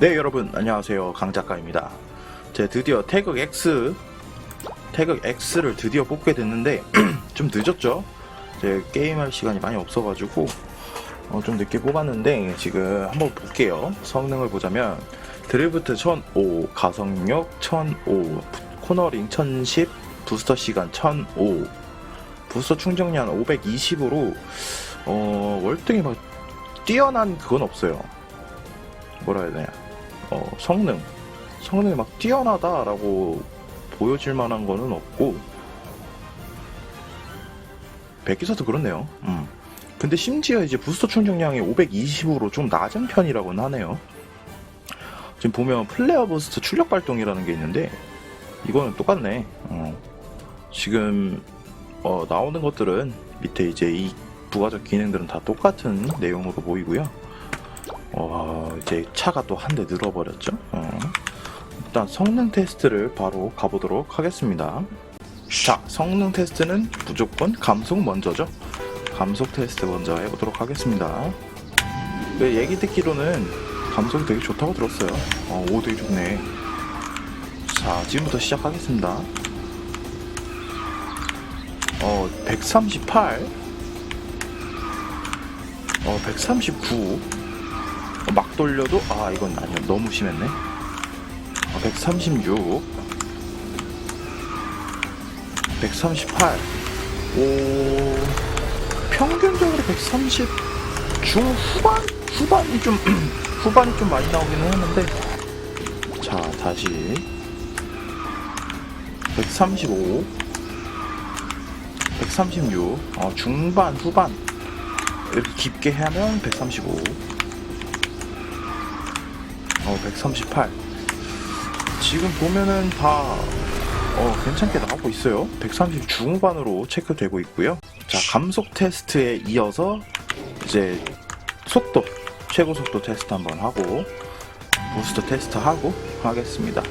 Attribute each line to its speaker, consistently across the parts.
Speaker 1: 네 여러분 안녕하세요 강 작가입니다. 제 드디어 태극 X 태극 X를 드디어 뽑게 됐는데 좀 늦었죠? 제 게임할 시간이 많이 없어가지고 어, 좀 늦게 뽑았는데 지금 한번 볼게요. 성능을 보자면 드리프트 1005, 가속력 1005, 코너링 1010, 부스터 시간 1005, 부스터 충전량 520으로 어, 월등히 막 뛰어난 그건 없어요. 뭐라 해야 되냐? 어, 성능. 성능이 막 뛰어나다라고 보여질 만한 거는 없고, 백기사도 그렇네요. 음. 근데 심지어 이제 부스터 충전량이 520으로 좀 낮은 편이라고는 하네요. 지금 보면 플레어 부스트 출력 발동이라는 게 있는데, 이거는 똑같네. 어. 지금, 어, 나오는 것들은 밑에 이제 이 부가적 기능들은 다 똑같은 내용으로 보이고요. 어, 이제 차가 또 한 대 늘어버렸죠. 어. 일단 성능 테스트를 바로 가보도록 하겠습니다. 자, 성능 테스트는 무조건 감속 먼저죠. 감속 테스트 먼저 해보도록 하겠습니다. 네, 얘기 듣기로는 감속이 되게 좋다고 들었어요. 어, 오, 되게 좋네. 자, 지금부터 시작하겠습니다. 어, 138. 어, 139. 돌려도 아 이건 아니요 너무 심했네. 어, 136 138 오, 평균적으로 130 중후반? 후반이 좀 후반이 좀 많이 나오기는 했는데 자 다시. 135 136 어, 중반 후반. 이렇게 깊게 하면 135 어, 138. 지금 보면은 다, 어, 괜찮게 나오고 있어요. 130 중후반으로 체크되고 있고요. 자, 감속 테스트에 이어서, 이제, 속도, 최고 속도 테스트 한번 하고, 부스터 테스트 하고 하겠습니다.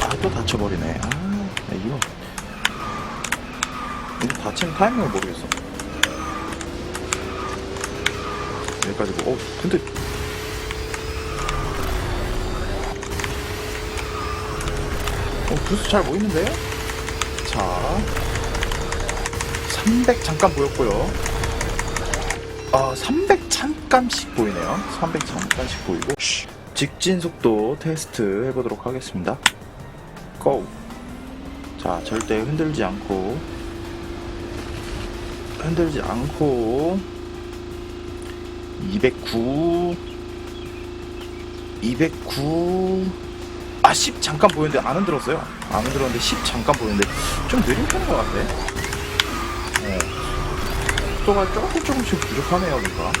Speaker 1: 아, 또 다쳐버리네. 아, 이거. 다치는 타이밍을 모르겠어. 여기까지 뭐, 어, 근데. 어, 부스 잘 보이는데요? 자. 300 잠깐 보였고요. 아, 300 잠깐씩 보이네요. 300 잠깐씩 보이고. 직진 속도 테스트 해보도록 하겠습니다. 고! 자, 절대 흔들지 않고 흔들지 않고 209 209 아, 10 잠깐 보였는데 안 흔들었어요. 안 흔들었는데 10 잠깐 보였는데 좀 느린 편인 것 같아. 어. 속도가 조금 조금씩 부족하네요, 뭔가.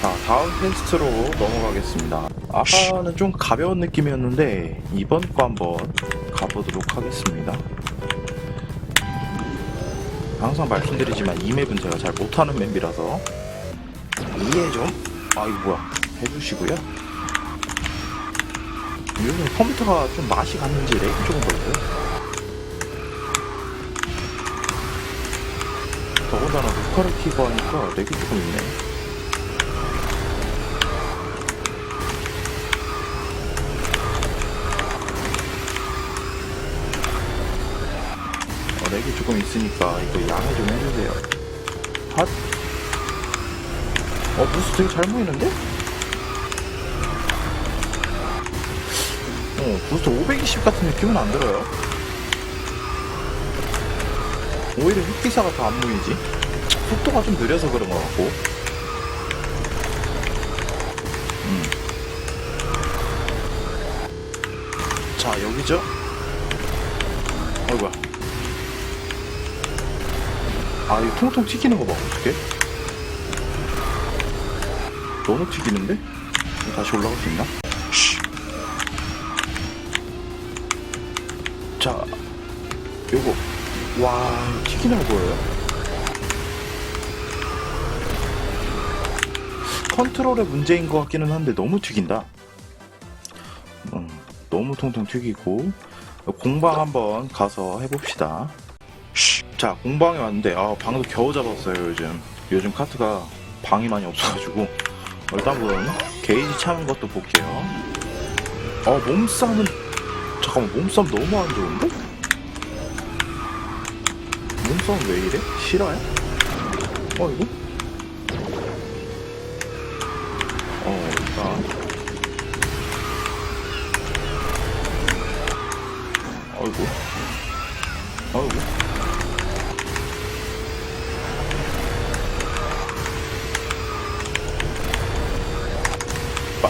Speaker 1: 자, 다음 테스트로 넘어가겠습니다. 아까는 좀 가벼운 느낌이었는데 이번 거 한번 가보도록 하겠습니다. 항상 말씀드리지만 이 맵은 제가 잘 못하는 맵이라서 이해 좀, 아 이거 뭐야, 해주시고요. 요즘 컴퓨터가 좀 맛이 갔는지 렉이 조금 걸려요. 더군다나 녹화를 키고 하니까 렉이 조금 있네. 렉이 조금 있으니까 이거 양해 좀 해주세요. 핫. 어, 부스 되게 잘 보이는데? 어, 부스터 520 같은 느낌은 안 들어요. 오히려 흑기사가 더안 보이지? 속도가 좀 느려서 그런 것 같고. 음. 자, 여기죠? 어이구야. 아, 이거 통통 튀기는 거 봐, 어떡해? 너무 튀기는데? 다시 올라갈 수 있나? 쉬. 자, 요거. 와, 튀기는 거 보여요? 컨트롤의 문제인 것 같기는 한데 너무 튀긴다. 음, 너무 통통 튀기고 공방 한번 가서 해봅시다. 자, 공방에 왔는데, 아, 방도 겨우 잡았어요, 요즘. 요즘 카트가 방이 많이 없어가지고. 일단 은 게이지 차는 것도 볼게요. 어, 몸싸움은, 잠깐만, 몸싸움 너무 안 좋은데? 몸싸움 왜 이래? 싫어요? 어, 이거? 어, 일단.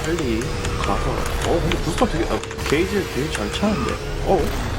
Speaker 1: 빨리 가서. 어, 근데 부스터 되게, 아, 게이지를 되게 잘 차는데. 어?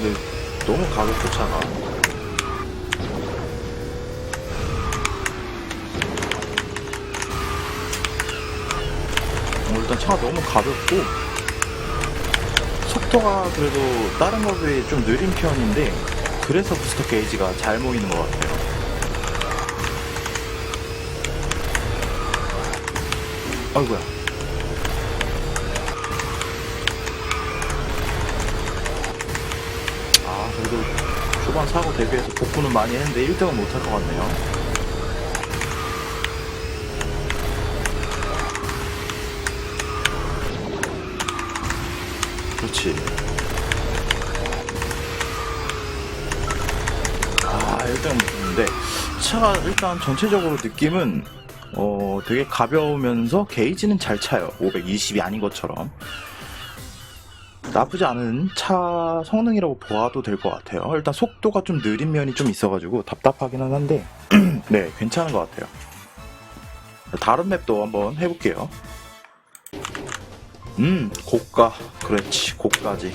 Speaker 1: 근데 너무 가볍고 차가. 어, 일단 차가 너무 가볍고 속도가 그래도 다른 것에 비해 좀 느린 편인데 그래서 부스터 게이지가 잘 모이는 것 같아요. 아이고야. 아, 그래도 초반 사고 대비해서 복구는 많이 했는데 1등은 못할 것 같네요. 그렇지. 아, 1등은 못했는데, 차가 일단 전체적으로 느낌은, 어, 되게 가벼우면서 게이지는 잘 차요. 520이 아닌 것처럼. 나쁘지 않은 차 성능이라고 보아도 될 것 같아요. 일단 속도가 좀 느린 면이 좀 있어가지고 답답하기는 한데, 네, 괜찮은 것 같아요. 다른 맵도 한번 해볼게요. 음, 고가. 그렇지, 고가지.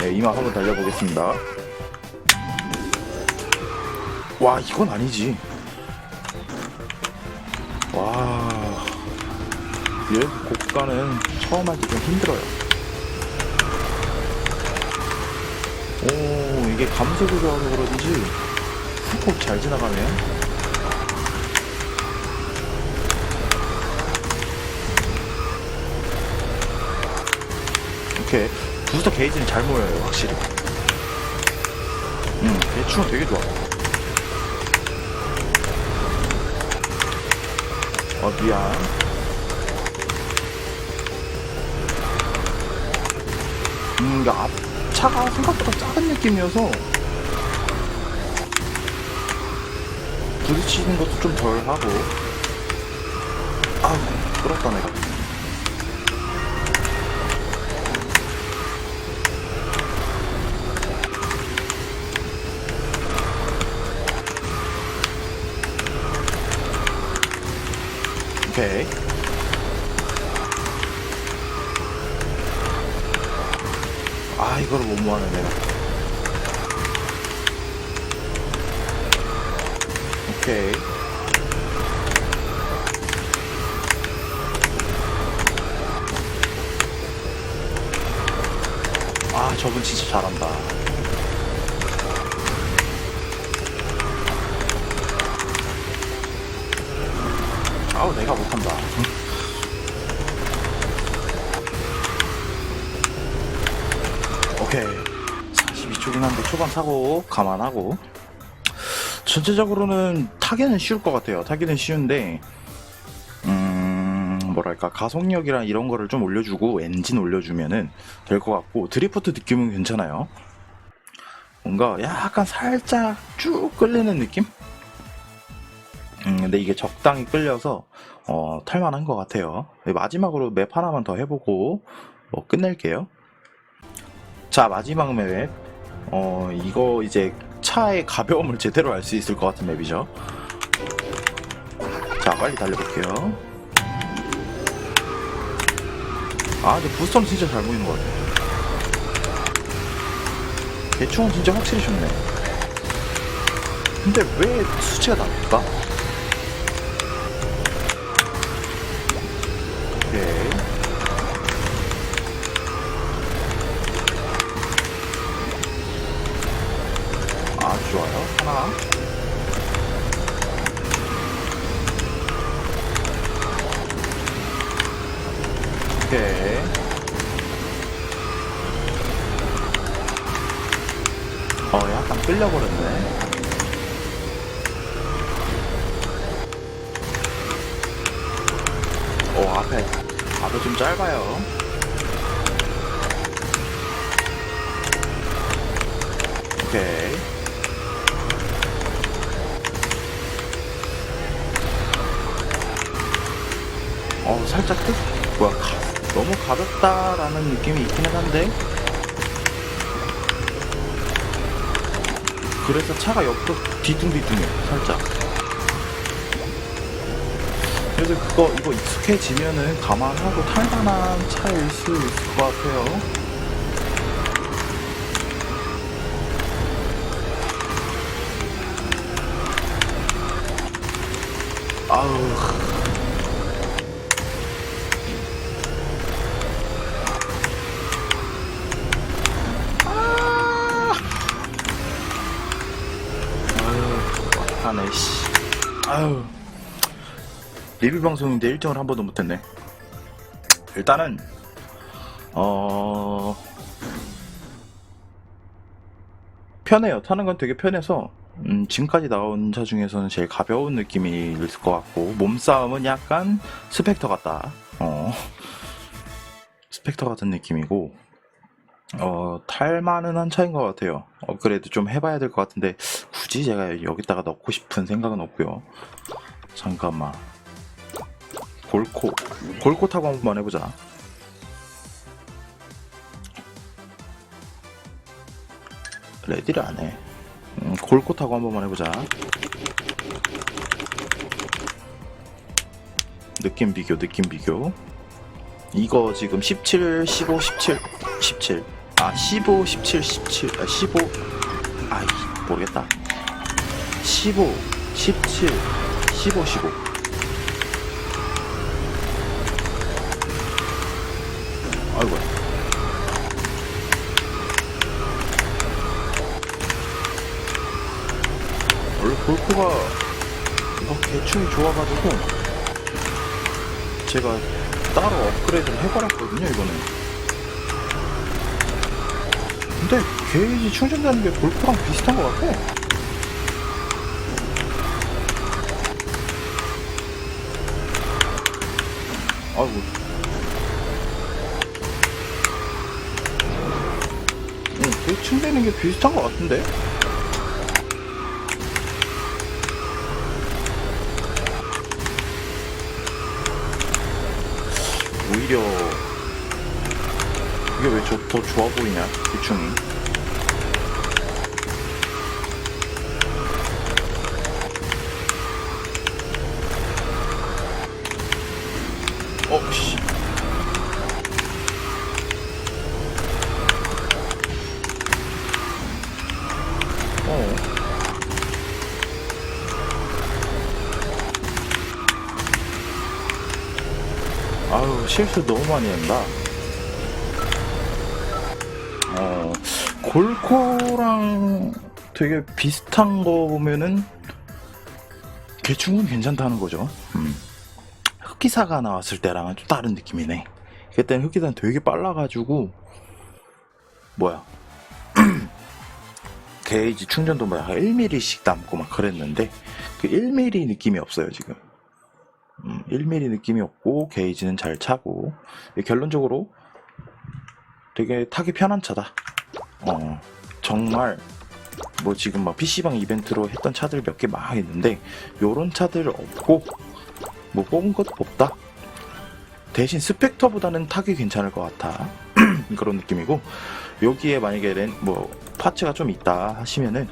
Speaker 1: 네, 이만 한번 달려보겠습니다. 와, 이건 아니지. 와, 얘 고가는 처음 하기 좀 힘들어요. 오, 이게 감속이 좋아서 그런지 훅훅 잘 지나가네. 오케이. 부스터 게이지는 잘 모여요, 확실히. 음, 대충 되게 좋아. 어, 미안. 음, 이게 앞, 차가 생각보다 작은 느낌이어서 부딪히는 것도 좀 덜 하고. 아우, 끌었다, 내가. 오케이. 모아네, 내가. 오케이. 아, 저분 진짜 잘한다. 초긴 한데 초반 사고 감안하고. 전체적으로는 타기는 쉬울 것 같아요. 타기는 쉬운데, 음, 뭐랄까, 가속력이랑 이런 거를 좀 올려주고, 엔진 올려주면은 될 것 같고, 드리프트 느낌은 괜찮아요. 뭔가 약간 살짝 쭉 끌리는 느낌? 음, 근데 이게 적당히 끌려서, 어, 탈만한 것 같아요. 마지막으로 맵 하나만 더 해보고, 뭐, 끝낼게요. 자, 마지막 맵. 어, 이거 이제 차의 가벼움을 제대로 알 수 있을 것 같은 맵이죠. 자, 빨리 달려볼게요. 아 근데 부스터는 진짜 잘 보이는 것 같아 대충은 진짜 확실히 좋네 근데 왜 수치가 낮을까? 오케이 아주 좋아요 하나 오케이 어 약간 끌려버렸네. 오 앞에. 앞에 좀 짧아요. 오케이. 어 살짝 뜻 뭐야 가, 너무 가볍다라는 느낌이 있기는 한데 그래서 차가 옆으로 뒤뚱뒤뚱해 살짝. 그래서 그거 이거 익숙해지면은 감안하고 탈만한 차일 수 있을 것 같아요. 아우 리뷰 방송인데 1등을 한 번도 못했네. 일단은, 어, 편해요. 타는 건 되게 편해서, 음, 지금까지 나온 차 중에서는 제일 가벼운 느낌이 있을 것 같고, 몸싸움은 약간 스펙터 같다. 어, 스펙터 같은 느낌이고, 어, 탈만은 한 차인 것 같아요. 업그레이드 좀 해봐야 될 것 같은데, 굳이 제가 여기다가 넣고 싶은 생각은 없고요. 잠깐만. 골코. 골코 타고 한번 해보자. 레디를 안 해. 음, 골코 타고 한 번만 해보자. 느낌 비교, 느낌 비교. 이거 지금 17, 15, 17, 17. 아, 15, 17, 17, 아, 15. 아이, 모르겠다. 15, 17, 15, 15. 아이고. 원래 골프가 막 대충이 좋아가지고 제가 따로 업그레이드를 해버렸거든요, 이거는. 근데 게이지 충전되는 게 골프랑 비슷한 것 같아. 아이고. 응, 대충 되는 게 비슷한 것 같은데? 오히려 이게 왜 더 좋아 보이냐 대충이 어, 씨. 어. 아유, 실수 너무 많이 한다. 어, 골코랑 되게 비슷한 거 보면은, 개충은 괜찮다는 거죠. 음. 흑기사가 나왔을 때랑은 좀 다른 느낌이네. 그때는 흑기사는 되게 빨라가지고, 뭐야. 게이지 충전도 막 1mm씩 남고 막 그랬는데, 그 1mm 느낌이 없어요, 지금. 음, 1mm 느낌이 없고, 게이지는 잘 차고, 결론적으로 되게 타기 편한 차다. 어, 정말, 뭐 지금 막 PC방 이벤트로 했던 차들 몇 개 막 있는데, 요런 차들 없고, 뭐 뽑은 것도 없다. 대신 스펙터보다는 타기 괜찮을 것 같아. 그런 느낌이고, 여기에 만약에 렌, 뭐, 파츠가 좀 있다 하시면은,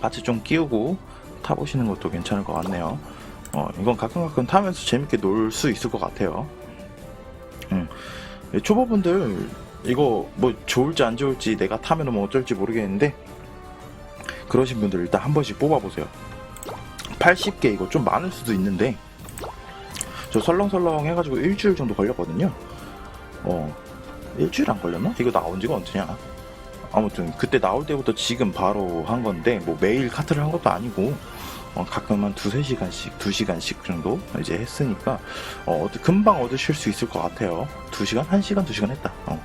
Speaker 1: 파츠 좀 끼우고 타보시는 것도 괜찮을 것 같네요. 어, 이건 가끔 가끔 타면서 재밌게 놀 수 있을 것 같아요. 음. 예, 초보분들 이거 뭐 좋을지 안 좋을지 내가 타면 뭐 어쩔지 모르겠는데 그러신 분들 일단 한 번씩 뽑아보세요. 80개 이거 좀 많을 수도 있는데 저 설렁설렁 해가지고 일주일 정도 걸렸거든요. 어 일주일 안 걸렸나? 이거 나온 지가 언제냐? 아무튼 그때 나올 때부터 지금 바로 한 건데 뭐 매일 카트를 한 것도 아니고 어, 가끔 한 두세 시간씩, 두 시간씩 정도 이제 했으니까 어, 금방 얻으실 수 있을 것 같아요. 두 시간, 한 시간, 두 시간 했다. 어.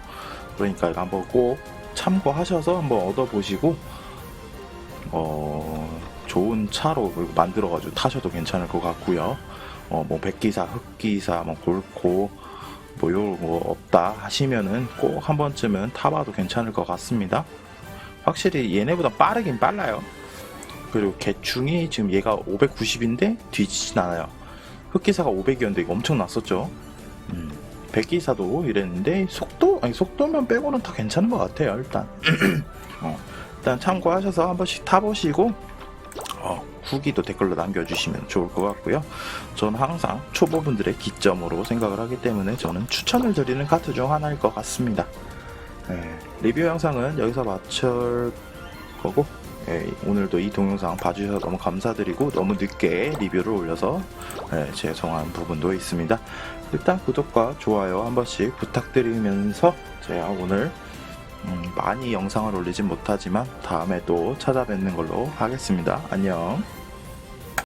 Speaker 1: 그러니까 한번 꼭 참고하셔서 한번 얻어보시고 어, 좋은 차로 만들어가지고 타셔도 괜찮을 것 같고요. 어, 뭐 백기사, 흑기사, 뭐 골코 뭐 요 뭐 없다 하시면은 꼭 한 번쯤은 타봐도 괜찮을 것 같습니다. 확실히 얘네보다 빠르긴 빨라요. 그리고 개충이 지금 얘가 590인데 뒤지진 않아요. 흑기사가 500이었는데 이거 엄청 났었죠. 음, 백기사도 이랬는데 속도 아니 속도면 빼고는 다 괜찮은 것 같아요. 일단 어, 일단 참고하셔서 한 번씩 타보시고 어, 후기도 댓글로 남겨주시면 좋을 것 같고요. 저는 항상 초보분들의 기점으로 생각을 하기 때문에 저는 추천을 드리는 카트 중 하나일 것 같습니다. 네, 리뷰 영상은 여기서 마칠 거고 예, 오늘도 이 동영상 봐주셔서 너무 감사드리고 너무 늦게 리뷰를 올려서 예, 죄송한 부분도 있습니다. 일단 구독과 좋아요 한 번씩 부탁드리면서 제가 오늘 음, 많이 영상을 올리진 못하지만 다음에 또 찾아뵙는 걸로 하겠습니다. 안녕.